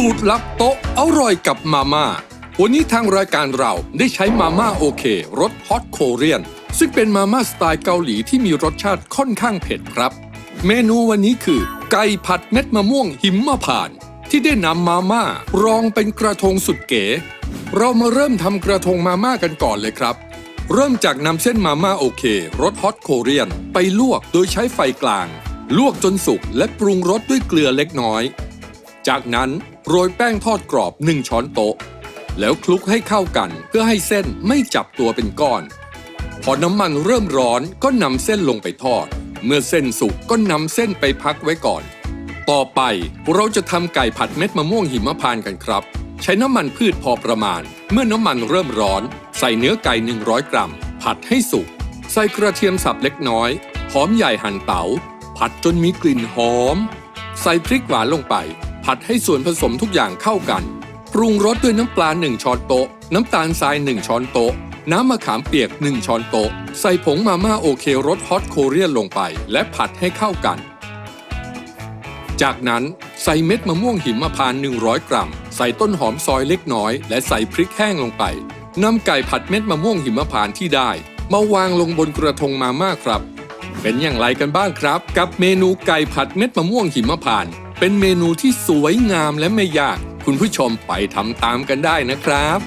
สูตรลับโต๊ะอร่อยกับมาม่า วันนี้ทางรายการเราได้ใช้มาม่าโอเครสฮอตโคเรียน ซึ่งเป็นมาม่าสไตล์เกาหลีที่มีรสชาติค่อนข้างเผ็ดครับ เมนูวันนี้คือ ไก่ผัดเม็ดมะม่วงหิมมะผ่าน ที่ได้นำมาม่ารองเป็นกระทงสุดเก๋ เรามาเริ่มทำกระทงมาม่ากันก่อนเลยครับ เริ่มจากนำเส้นมาม่าโอเครสฮอตโคเรียน ไปลวกโดยใช้ไฟกลาง ลวกจนสุกและปรุงรสด้วยเกลือเล็กน้อย จากนั้นโรยแป้งทอดกรอบ 1 ช้อนโต๊ะ แล้วคลุกให้เข้ากันเพื่อให้เส้นไม่จับตัวเป็นก้อน พอน้ำมันเริ่มร้อนก็นำเส้นลงไปทอด เมื่อเส้นสุกก็นำเส้นไปพักไว้ก่อน ต่อไปเราจะทำไก่ผัดเม็ดมะม่วงหิมพานต์กันครับ ใช้น้ำมันพืชพอประมาณ เมื่อน้ำมันเริ่มร้อน ใส่เนื้อไก่ 100 กรัม ผัดให้สุก ใส่กระเทียมสับเล็กน้อยหอมใหญ่หั่นเตา๋าผัดจนมีกลิ่นหอม ใส่พริกหวานลงไป ผัดให้ส่วนผสมทุกอย่างเข้ากัน ปรุงรสด้วยน้ำปลา 1 ช้อนโต๊ะ น้ำตาลทราย 1 ช้อนโต๊ะ น้ำมะขามเปียก 1 ช้อนโต๊ะ ใส่ผงมาม่าโอเครสฮอตโคเรียนลงไป และผัดให้เข้ากัน จากนั้นใส่เม็ดมะม่วงหิมพานต์100 กรัม ใส่ต้นหอมซอยเล็กน้อย และใส่พริกแห้งลงไปนำไก่ผัดเม็ดมะม่วงหิมพานต์ที่ได้ มาวางลงบนกระทงมาม่าครับ เป็นอย่างไรกันบ้างครับ กับเมนูไก่ผัดเม็ดมะม่วงหิมพานต์เป็นเมนูที่สวยงามและไม่ยาก คุณผู้ชมไปทำตามกันได้นะครับ